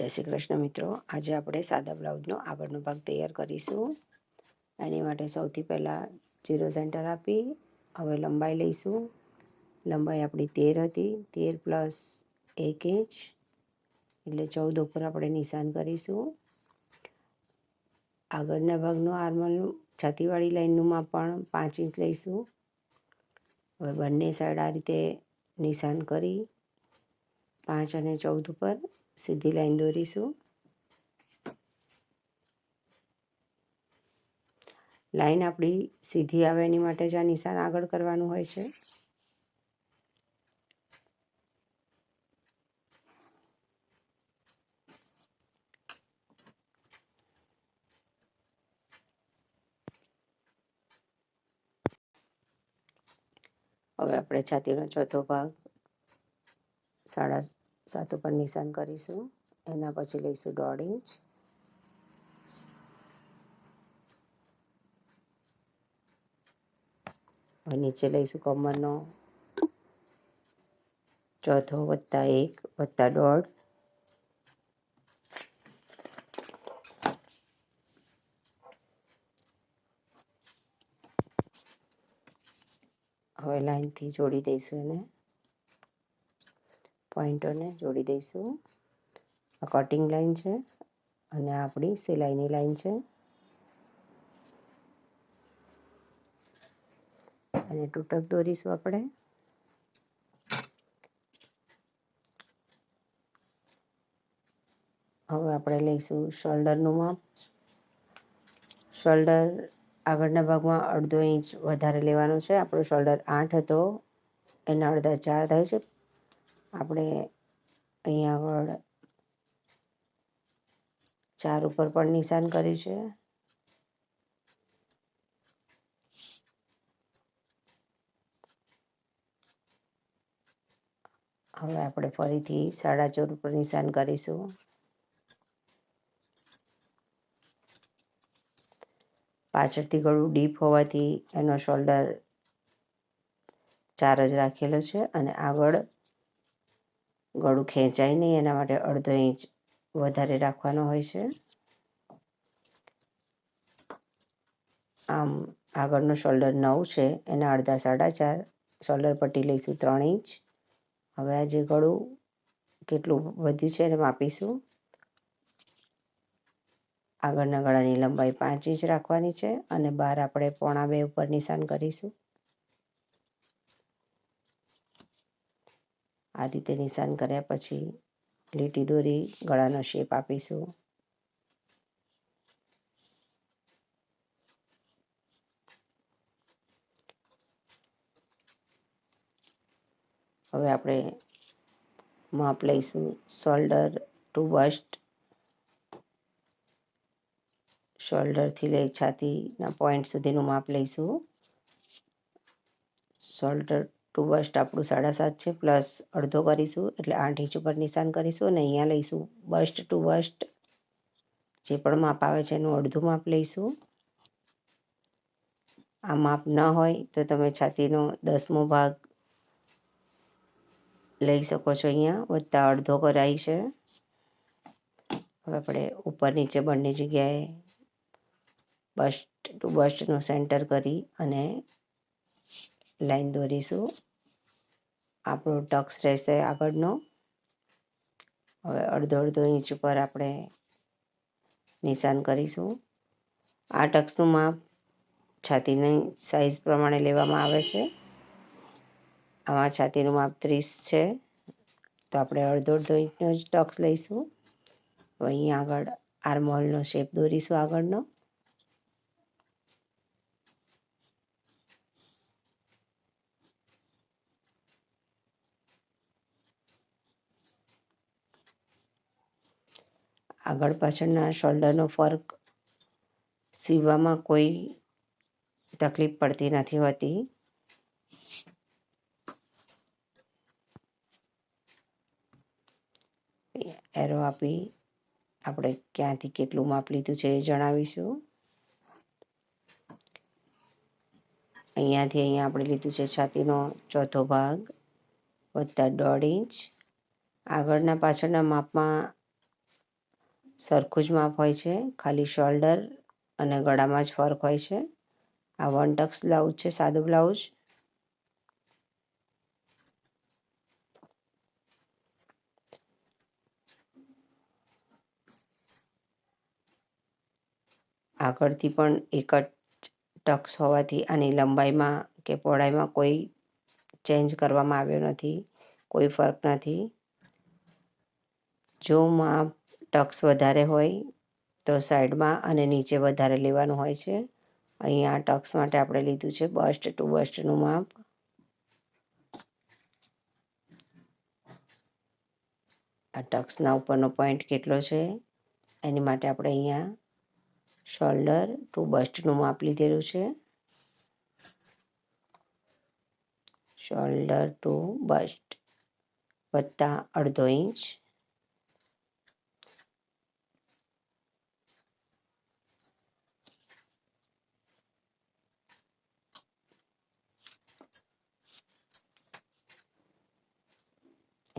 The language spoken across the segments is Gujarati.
જય શ્રી કૃષ્ણ મિત્રો. આજે આપણે સાદા બ્લાઉઝનો આગળનો ભાગ તૈયાર કરીશું. એની માટે સૌથી પહેલાં જીરો સેન્ટર આપી, હવે લંબાઈ લઈશું. લંબાઈ આપણી તેર હતી. તેર પ્લસ એક ઇંચ, એટલે ચૌદ ઉપર આપણે નિશાન કરીશું. આગળના ભાગનું આર્મલનું છાતીવાળી લાઇનનું માપ પણ પાંચ ઇંચ લઈશું. હવે બંને સાઈડ આ રીતે નિશાન કરી પાંચ અને ચૌદ ઉપર સીધી લાઈન દોરીશું લાઈન આપણી સીધી આવે એની માટે જ આ નિશાન આગળ કરવાનું હોય છે. હવે આપણે છાતીનો ચોથો ભાગ, સાડા સાત ઉપર નિશાન કરીશું. એના પછી લઈશું દોઢ ઇંચ. નીચે લઈશું કમરનો. ચોથો વત્તા એક વત્તા દોઢ. હવે લાઈનથી જોડી દઈશું એને. પોઈન્ટોને જોડી દઈશું. આ કટિંગ લાઈન છે અને આપણી સિલાઈની લાઈન છે. અને તૂટક દોરીશું આપણે. હવે આપણે લઈશું શોલ્ડરનું માપ. શોલ્ડર આગળના ભાગમાં અડધો ઇંચ વધારે લેવાનો છે. આપણો શોલ્ડર આઠ હતો. એના અડધા ચાર થાય છે. આપણે અહીંયા આગળ ચાર ઉપર પણ નિશાન કર્યું છે. હવે આપણે ફરીથી સાડા ચોર ઉપર નિશાન કરીશું. પાછળથી ગળું ડીપ હોવાથી એનો શોલ્ડર ચાર જ રાખેલો છે અને આગળ ગળું ખેંચાય નહીં, એના માટે અડધો ઇંચ વધારે રાખવાનો હોય છે. આમ આગળનો શોલ્ડર નવ છે, એના અડધા સાડા ચાર. શોલ્ડર પટ્ટી લઈશું ત્રણ ઇંચ. હવે આ જે ગળું કેટલું વધ્યું છે એને માપીશું. આગળના ગળાની લંબાઈ પાંચ ઇંચ રાખવાની છે અને બહાર આપણે પોણા બે ઉપર નિશાન કરીશું. આ રીતે નિશાન કર્યા પછી લીટી દોરી, ગળાનો શેપ આપીશું. હવે આપણે માપ લઈશું. Shoulder two bust. શોલ્ડરથી લઈ છાતીના પોઈન્ટ સુધીનું માપ લઈશું. શોલ્ડર ટુ બસ્ટ આપણું સાડા સાત છે પ્લસ અડધો કરીશું, એટલે આઠ ઇંચ ઉપર નિશાન કરીશું અને અહીંયા લઈશું. બસ્ટ ટુ બસ્ટ જે પણ માપ આવે છે એનું અડધું માપ લઈશું. આ માપ ન હોય તો તમે છાતીનો દસમો ભાગ લઈ શકો છો અહીંયા. વત્તા અડધો કરાય છે. હવે આપણે ઉપર નીચે બંને જગ્યાએ બસ્ટ ટુ બસ્ટનું સેન્ટર કરી અને લાઈન દોરીશું. આપણો ટક્સ રહેશે આગળનો. હવે અડધો અડધો ઇંચ ઉપર આપણે નિશાન કરીશું. આ ટક્સનું માપ છાતીની સાઈઝ પ્રમાણે લેવામાં આવે છે. આમાં છાતીનું માપ ત્રીસ છે. તો આપણે અડધો અડધો ઇંચનો જ ટક્સ લઈશું. અહીંયા આગળ આર્મહોલનો શેપ દોરીશું આગળનો. આગળ પાછળના શોલ્ડરનો ફર્ક સીવવામાં કોઈ તકલીફ પડતી નથી હોતી. એરો આપી આપણે ક્યાંથી કેટલું માપ લીધું છે એ જણાવીશું. અહીંયાથી અહીંયા આપણે લીધું છે છાતીનો ચોથો ભાગ વત્તા દોઢ ઇંચ. આગળના પાછળના માપમાં સરખું જ માપ હોય છે. ખાલી શોલ્ડર અને ગળામાં જ ફરક હોય છે. આ વન ટક્સ બ્લાઉઝ છે, સાદું બ્લાઉઝ આગળથી પણ એક જ ટક્સ હોવાથી આની લંબાઈમાં કે પહોળાઈમાં કોઈ ચેન્જ કરવામાં આવ્યો નથી. કોઈ ફરક નથી. જો માં ટક્સ વધારે હોય તો સાઈડમાં અને નીચે વધારે લેવાનું હોય છે. અહીંયા ટક્સ માટે આપણે લીધું છે બસ્ટ ટુ બસ્ટનું માપ. આ ટક્સના ઉપરનો પોઈન્ટ કેટલો છે? એની માટે આપણે અહીંયા શોલ્ડર ટુ બસ્ટનું માપ લીધેલું છે. શોલ્ડર ટુ બસ્ટ વત્તા અડધો ઇંચ.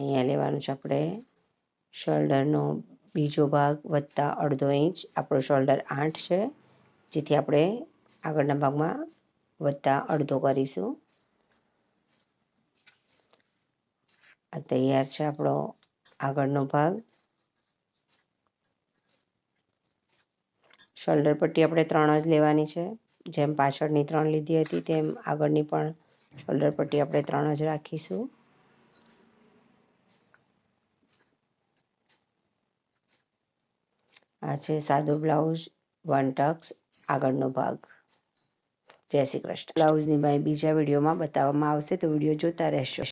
અહીંયા લેવાનું છે આપણે. શોલ્ડરનો બીજો ભાગ વત્તા અડધો ઇંચ, આપણો શોલ્ડર આઠ છે. જેથી આપણે આગળના ભાગમાં વત્તા અડધો કરીશું. આ તૈયાર છે આપણો આગળનો ભાગ. શોલ્ડર પટ્ટી આપણે ત્રણ જ લેવાની છે. જેમ પાછળની ત્રણ લીધી હતી, તેમ આગળની પણ શોલ્ડર પટ્ટી આપણે ત્રણ જ રાખીશું. આ છે સાદો બ્લાઉઝ વન ટક્સ આગળનો ભાગ. જય શ્રી કૃષ્ણ. બ્લાઉઝની બાય બીજા વિડીયોમાં બતાવવામાં આવશે, તો વીડિયો જોતા રહેશો.